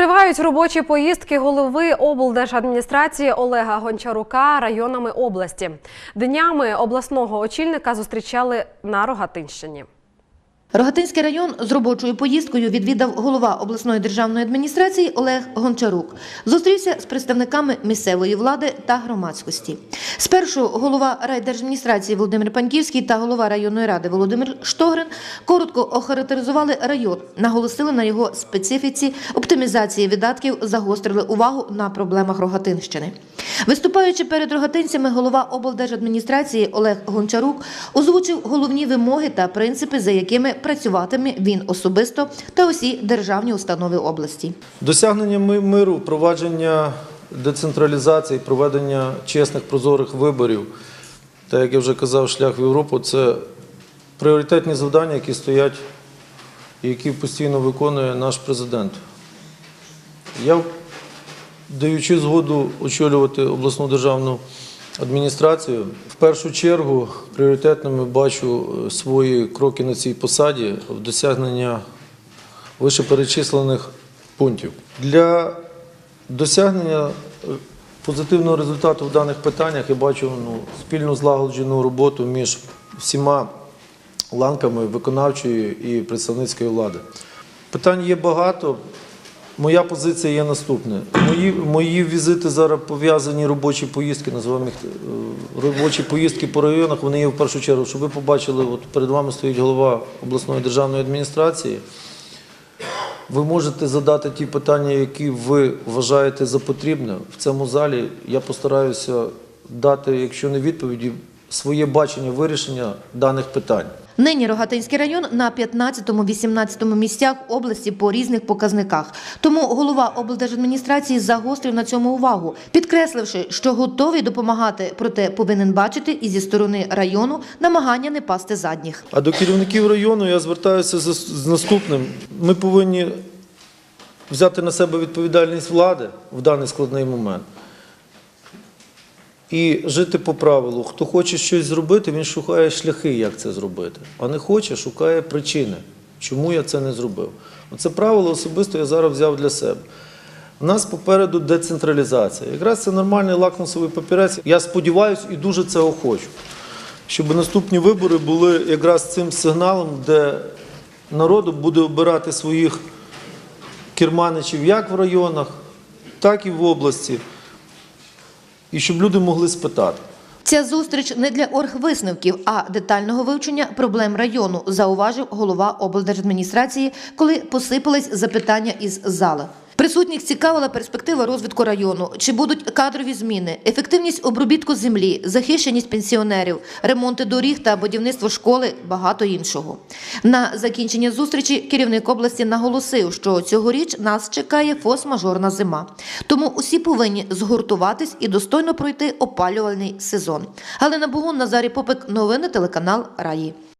Тривають робочі поїздки голови облдержадміністрації Олега Гончарука районами області. Днями обласного очільника зустрічали на Рогатинщині. Рогатинський район з робочою поїздкою відвідав голова обласної державної адміністрації Олег Гончарук. Зустрівся з представниками місцевої влади та громадськості. Спершу голова райдержадміністрації Володимир Паньківський та голова районної ради Володимир Штогрин коротко охарактеризували район, наголосили на його специфіці, оптимізації видатків, загострили увагу на проблемах Рогатинщини. Виступаючи перед рогатинцями, голова облдержадміністрації Олег Гончарук озвучив головні вимоги та принципи, за якими працюватиме він особисто та усі державні установи області. Досягнення миру, впровадження децентралізації, проведення чесних прозорих виборів, та як я вже казав, шлях в Європу це пріоритетні завдання, які стоять і які постійно виконує наш президент. Я, даючи згоду очолювати обласну державну адміністрацію, в першу чергу пріоритетними бачу е, свої кроки на цій посаді в досягнення вищеперечислених пунктів. Для досягнення е, позитивного результату в даних питаннях я бачу ну, спільну злагоджену роботу між всіма ланками виконавчої і представницької влади. Питань є багато. Моя позиція є наступна. Мої, мої візити зараз пов'язані робочі поїздки, називаємо їх е, робочі поїздки по районах, вони є в першу чергу, щоб ви побачили, от перед вами стоїть голова обласної державної адміністрації. Ви можете задати ті питання, які ви вважаєте за потрібне в цьому залі. Я постараюся дати, якщо не відповіді, своє бачення вирішення даних питань. Нині Рогатинський район на 15-18 місцях області по різних показниках. Тому голова облдержадміністрації загострив на цьому увагу, підкресливши, що готовий допомагати, проте повинен бачити і зі сторони району намагання не пасти задніх. А до керівників району я звертаюся з наступним. Ми повинні взяти на себе відповідальність влади в даний складний момент. І жити по правилу. Хто хоче щось зробити, він шукає шляхи, як це зробити. А не хоче, шукає причини, чому я це не зробив. Оце правило особисто я зараз взяв для себе. У нас попереду децентралізація. Якраз це нормальний лакмусовий папірець. Я сподіваюся і дуже цього хочу. Щоб наступні вибори були якраз цим сигналом, де народу буде обирати своїх керманичів як в районах, так і в області. І щоб люди могли спитати. Ця зустріч не для оргвисновків, а детального вивчення проблем району, зауважив голова облдержадміністрації, коли посипались запитання із зали. Присутніх цікавила перспектива розвитку району, чи будуть кадрові зміни, ефективність обробітку землі, захищеність пенсіонерів, ремонти доріг та будівництво школи, багато іншого. На закінчення зустрічі керівник області наголосив, що цьогоріч нас чекає фос-мажорна зима. Тому усі повинні згуртуватись і достойно пройти опалювальний сезон. Галина Бугун, Назарій Попик, новини телеканал Раї.